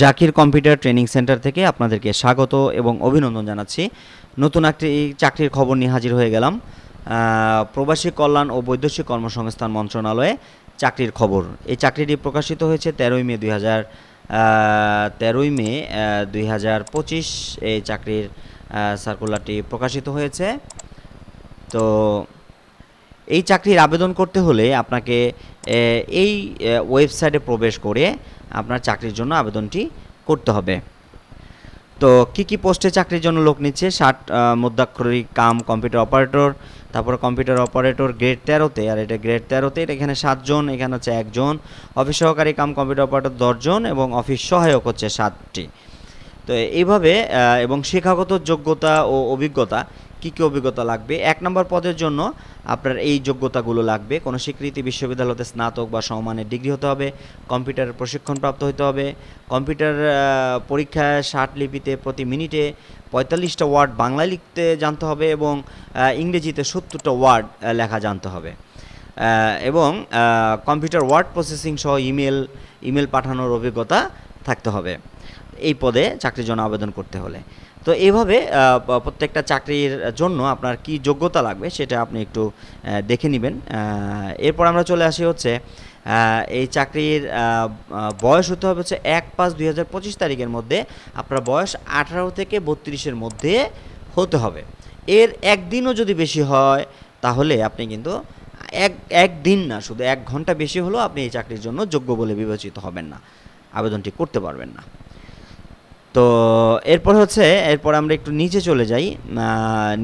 Zakir computer training centre থেকে আপনাদেরকে স্বাগত এবং অভিনন্দন জানাচ্ছি। নতুন একটি চাকরির খবর নিয়ে হাজির হয়ে গেলাম। প্রবাসী কল্যাণ ও বৈদেশিক কর্মসংস্থান মন্ত্রণালয়ে চাকরির খবর। এই চাকরিটি প্রকাশিত হয়েছে তেরোই মে দুই হাজার তেরোই মে দুই হাজার পঁচিশ। এই চাকরির সার্কুলারটি প্রকাশিত হয়েছে। তো এই চাকরির আবেদন করতে হলে আপনাকে এই ওয়েবসাইটে প্রবেশ করে আপনার চাকরির জন্য আবেদনটি করতে হবে। তো কি কি পোস্টে চাকরির জন্য লোক নিচ্ছে? ষাট মুদ্রাক্ষরিক কাম কম্পিউটার অপারেটর তারপর কম্পিউটার অপারেটর গ্রেড তেরোতে, আর এটা গ্রেড তেরোতে, এটা এখানে সাতজন, এখানে হচ্ছে একজন। অফিস সহকারী কাম কম্পিউটার অপারেটর দশজন এবং অফিস সহায়ক হচ্ছে সাতটি। তো এইভাবে এবং শিক্ষাগত যোগ্যতা ও অভিজ্ঞতা কী কী অভিজ্ঞতা লাগবে? এক নম্বর পদের জন্য আপনার এই যোগ্যতাগুলো লাগবে। কোনো স্বীকৃতি বিশ্ববিদ্যালয়তে স্নাতক বা সমমানের ডিগ্রি হতে হবে, কম্পিউটারের প্রশিক্ষণপ্রাপ্ত হতে হবে, কম্পিউটার পরীক্ষায় ষাট লিপিতে প্রতি মিনিটে পঁয়তাল্লিশটা ওয়ার্ড বাংলায় লিখতে জানতে হবে এবং ইংরেজিতে সত্তরটা ওয়ার্ড লেখা জানতে হবে। এবং কম্পিউটার ওয়ার্ড প্রসেসিং সহ ইমেল ইমেল পাঠানোর অভিজ্ঞতা থাকতে হবে। এই পদে চাকরির জন্য আবেদন করতে হলে। তো এইভাবে প্রত্যেকটা চাকরির জন্য আপনার কি যোগ্যতা লাগবে সেটা আপনি একটু দেখে নেবেন। এরপর আমরা চলে আসি হচ্ছে এই চাকরির বয়স হতে হবে হচ্ছে এক পাঁচ দুই হাজার পঁচিশ তারিখের মধ্যে। আপনার বয়স আঠারো থেকে বত্রিশের মধ্যে হতে হবে। এর একদিনও যদি বেশি হয়, তাহলে আপনি কিন্তু এক, একদিন না, শুধু এক ঘণ্টা বেশি হলেও আপনি এই চাকরির জন্য যোগ্য বলে বিবেচিত হবেন না। আবেদনটি করতে পারবেন না। তো এরপর হচ্ছে, এরপর আমরা একটু নিচে চলে যাই।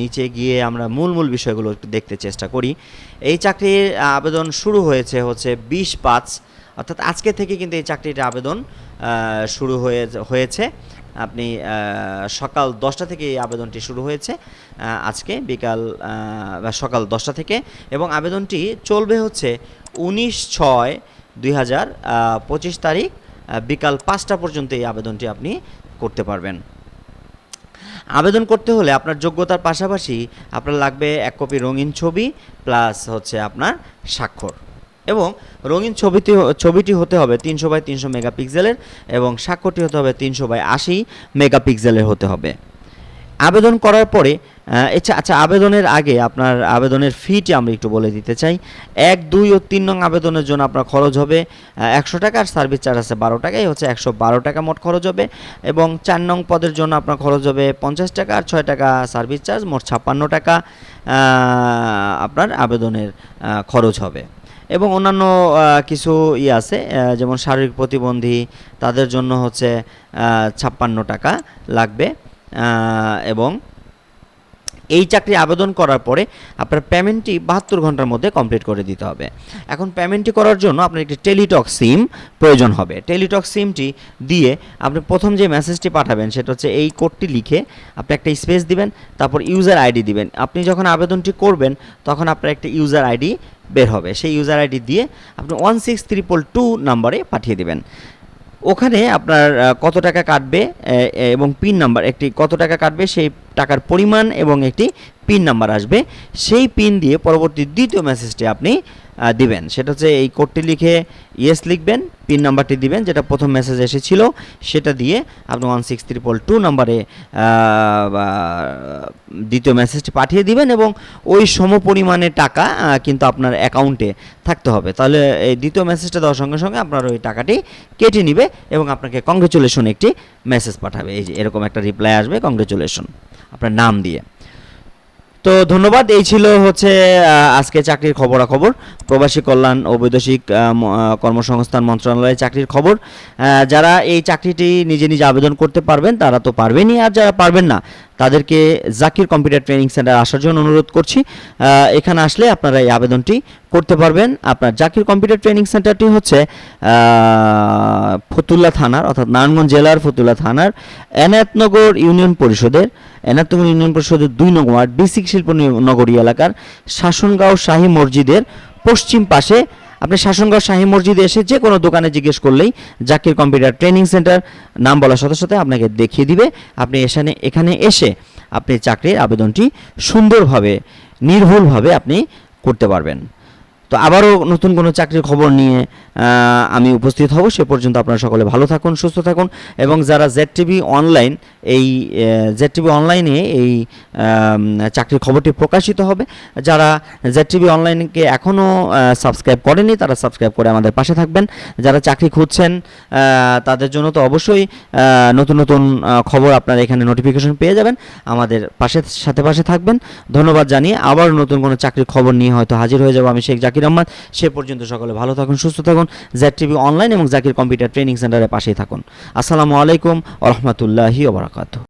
নিচে গিয়ে আমরা মূল মূল বিষয়গুলো একটু দেখতে চেষ্টা করি। এই চাকরির আবেদন শুরু হয়েছে হচ্ছে বিশ পাঁচ, অর্থাৎ আজকে থেকে কিন্তু এই চাকরির আবেদন শুরু হয়ে, হয়েছে। আপনি সকাল দশটা থেকে এই আবেদনটি শুরু হয়েছে আজকে বিকাল সকাল দশটা থেকে। এবং আবেদনটি চলবে হচ্ছে উনিশ ছয় দুই হাজার পঁচিশ তারিখ বিকাল পাঁচটা পর্যন্ত এই আবেদনটি আপনি করতে পারবেন। আবেদন করতে হলে আপনার যোগ্যতার পাশাপাশি আপনার লাগবে এক কপি রঙিন ছবি প্লাস হচ্ছে আপনার স্বাক্ষর। এবং রঙিন ছবিটি ছবিটি হতে হবে তিনশো বাই তিনশো মেগাপিক্সেলের এবং স্বাক্ষরটি হতে হবে তিনশো বাই আশি মেগাপিক্সেলের হতে হবে। আবেদন করার পরে আচ্ছা আচ্ছা আবেদনের আগে আপনার আবেদনের ফিটি আমরা একটু বলে দিতে চাই। এক, দুই ও তিন নং আবেদনের জন্য আপনার খরচ হবে একশো টাকা আর সার্ভিস চার্জ আছে বারো টাকাই, হচ্ছে একশো বারো টাকা মোট খরচ হবে। এবং চার নং পদের জন্য আপনার খরচ হবে পঞ্চাশ টাকা আর ছয় টাকা সার্ভিস চার্জ মোট ছাপ্পান্ন টাকা আপনার আবেদনের খরচ হবে। এবং অন্যান্য কিছু ই আছে যেমন শারীরিক প্রতিবন্ধী, তাদের জন্য হচ্ছে ছাপ্পান্ন টাকা লাগবে। এবং এই চাকরি আবেদন করার পরে আপনার পেমেন্টটি বাহাত্তর ঘণ্টার মধ্যে কমপ্লিট করে দিতে হবে। এখন পেমেন্টটি করার জন্য আপনার একটি টেলিটক সিম প্রয়োজন হবে। টেলিটক সিমটি দিয়ে আপনি প্রথম যে মেসেজটি পাঠাবেন সেটা হচ্ছে এই কোডটি লিখে আপনি একটা স্পেস দিবেন, তারপর ইউজার আইডি দিবেন। আপনি যখন আবেদনটি করবেন, তখন আপনার একটা ইউজার আইডি বের হবে। সেই ইউজার আইডি দিয়ে আপনি ওয়ান সিক্স ত্রিপল টু নাম্বারে পাঠিয়ে দিবেন। ওখানে আপনার কত টাকা কাটবে এবং পিন নাম্বার একটি কত টাকা কাটবে সেই টাকার পরিমাণ এবং একটি পিন নাম্বার আসবে। সেই পিন দিয়ে পরবর্তী দ্বিতীয় মেসেজটি আপনি দিবেন। সেটা হচ্ছে এই কোডটি লিখে ইয়েস লিখবেন পিন নাম্বারটি দিবেন, যেটা প্রথম মেসেজ এসেছিল, সেটা দিয়ে আপনি ওয়ান সিক্স ত্রিপল টু নাম্বারে দ্বিতীয় মেসেজটি পাঠিয়ে দিবেন এবং ওই সম পরিমাণে টাকা কিন্তু আপনার অ্যাকাউন্টে থাকতে হবে। তাহলে এই দ্বিতীয় মেসেজটা দেওয়ার সঙ্গে সঙ্গে আপনার ওই টাকাটি কেটে নিবে এবং আপনাকে কংগ্রেচুলেশন একটি মেসেজ পাঠাবে। এই যে এরকম একটা রিপ্লাই আসবে কংগ্রেচুলেশন আপনার নাম দিয়ে। তো ধন্যবাদ, এই ছিল হচ্ছে আজকে চাকরির খবরাখবর। প্রবাসী কল্যাণ ও বৈদেশিক কর্মসংস্থান মন্ত্রণালয়ের চাকরির খবর। যারা এই চাকরিটি নিজে নিজে আবেদন করতে পারবেন, তারা তো পারবেনই, আর যারা পারবেন না, তাদেরকে জাকির কম্পিউটার ট্রেনিং সেন্টার আসার জন্য অনুরোধ করছি। এখানে আসলে আপনারা এই আবেদনটি করতে পারবেন। আপনার জাকির কম্পিউটার ট্রেনিং সেন্টারটি হচ্ছে ফতুল্লা থানার, অর্থাৎ নারায়ণগঞ্জ জেলার ফতুল্লা থানার, এনায়তনগর ইউনিয়ন পরিষদের এনায়তনগর ইউনিয়ন পরিষদের দুই নং ওয়ার্ড, বিসিক শিল্প নগরী এলাকার শাসনগাঁও শাহী মসজিদের পশ্চিম পাশে। আপনি শাসনগাঁও শাহী মসজিদে এসে যে কোনো দোকানে জিজ্ঞেস করলেই জাকির কম্পিউটার ট্রেনিং সেন্টার নাম বলার সাথে সাথে আপনাকে দেখিয়ে দিবে। আপনি এখানে এখানে এসে আপনি চাকরির আবেদনটি সুন্দরভাবে, নির্ভুলভাবে আপনি করতে পারবেন। তো আবারও নতুন কোনো চাকরির খবর নিয়ে আমি উপস্থিত হব। সে পর্যন্ত আপনারা সকলে ভালো থাকুন, সুস্থ থাকুন এবং যারা জেড টিভি অনলাইন এই জেড টিভি অনলাইনে এই চাকরির খবরটি প্রকাশিত হবে। যারা জেড টিভি অনলাইনকে এখনও সাবস্ক্রাইব করেনি, তারা সাবস্ক্রাইব করে আমাদের পাশে থাকবেন। যারা চাকরি খুঁজছেন তাদের জন্য তো অবশ্যই নতুন নতুন খবর আপনারা এখানে নোটিফিকেশন পেয়ে যাবেন। আমাদের পাশে, সাথে পাশে থাকবেন। ধন্যবাদ জানিয়ে আবার নতুন কোনো চাকরির খবর নিয়ে হয়তো হাজির হয়ে যাব আমি শেখ জাকির আহমদ। সে পর্যন্ত সকলে ভালো থাকুন, সুস্থ থাকুন। জেড টিভি অনলাইন এবং জাকির কম্পিউটার ট্রেনিং সেন্টারের পাশেই থাকুন। আসসালামু আলাইকুম রহমতুল্লাহি wabarakatuh.